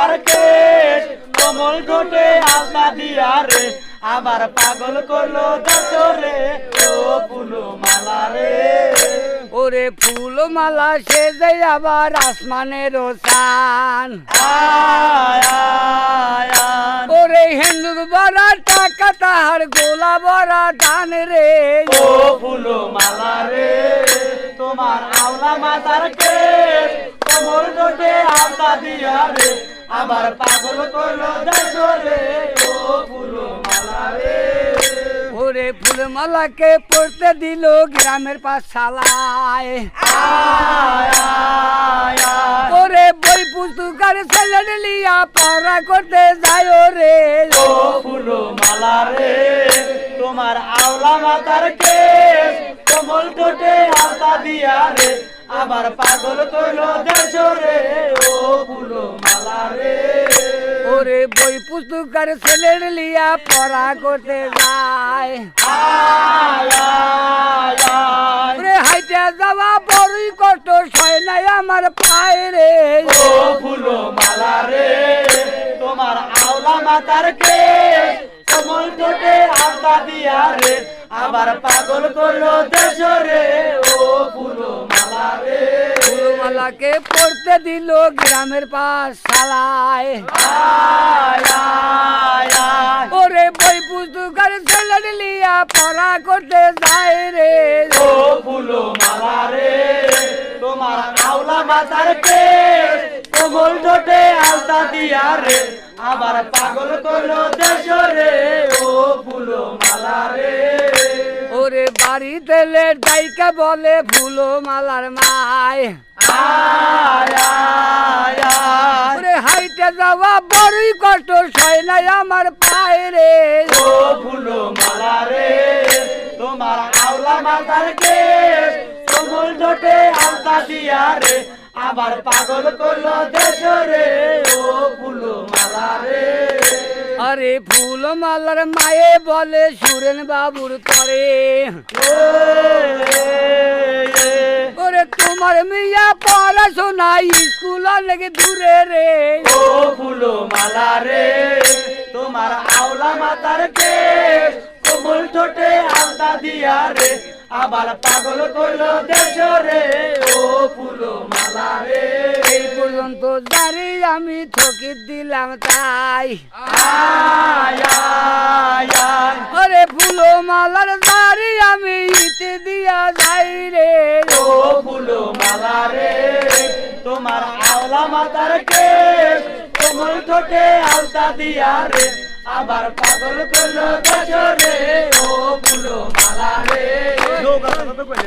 মাতার কেশ কমল ঠোঁটে আলতা দিয়া রে। আবার পাগল করল দশরে ও ফুলো মালা রে। ওরে ফুল মালা সেজে আবার আসমানের আয় ওরে হিন্দুর বড়া টাকা তাহার গোলা বড়া দান রে। ও ফুলো মালা রে তোমার আওলা মাতার কেশ কমল ঠোঁটে আলতা দিয়া রে। আবার পাগল করল দশরে ও ফুলো মালা রে ওরে ফুল মালাকে পড়তে দিল গ্রামের পাঠশালায়। ওরে বই পুস্তকার ছেলে লিয়া পড়া করতে যায় রে ও ফুলো মালা রে তোমার আওলা মাতার কেশ কমল ঠোঁটে আলতা দিয়া রে। আবার পাগল করল দেশ রে ও ফুলো মালা রে। ওরে বই পুস্তকার ছেলের লিয়া পড়া করতে যায়। ওরে হাইতে যাওয়া বড়ই কষ্ট সয় নাই আমার পায়ে রে। ও ফুলো মালা রে তোমার আওলা মাতার কমল ঠোঁটে দিয়া রে। আবার পাগল করল দেশ রে ও রে ফুলমালাকে পড়তে দিল গ্রামের আয় ওরে বই পুস্তকার ছেলে লিয়া পড়া করতে যায় রে। ও ফুলো রে তোমার আওলা কেশ কোমল ঠোঁটে আলতা দিয়া রে। আবার পাগল করল দেশ রে ও ফুলো মালা রে। ওরে বাড়িতে ডাইকা বলে ফুলো মালার মায়। ওরে হাইতে যাওয়া বড়ই কষ্ট সয় নাই আমার পায়ে রে ও ফুলো মালা রে তোমার আওলা কোমল ঠোঁটে আলতা দিয়া রে আবার পাগল করল দেশ রে ও আরে ফুল মালার মায়ে বলে, সুরেন বাবুর তরে ওরে তোমার মিয়া পড়াশোনা স্কুল অনেক দূরে রে। ও ফুলো মালা রে, তোমার আওলা মাতার কেশ, কোমল ঠোঁটে আলতা দিয়া রে, আবার পাগল করল দেশ রে। ও ফুলো মালা রে। পর্যন্ত জানি আমি থকি দিলাম তাই। আয় আয় আয় ওরে ফুলো মালার দাড়ি আমি ইতে দিয়া যাই রে। ও ফুলো মালা রে তোমার আওলা মাতার কেশ কোমল ঠোঁটে আলতা দিয়া রে আবার পাগল করল দেশ রে ও ফুলো মালা রে।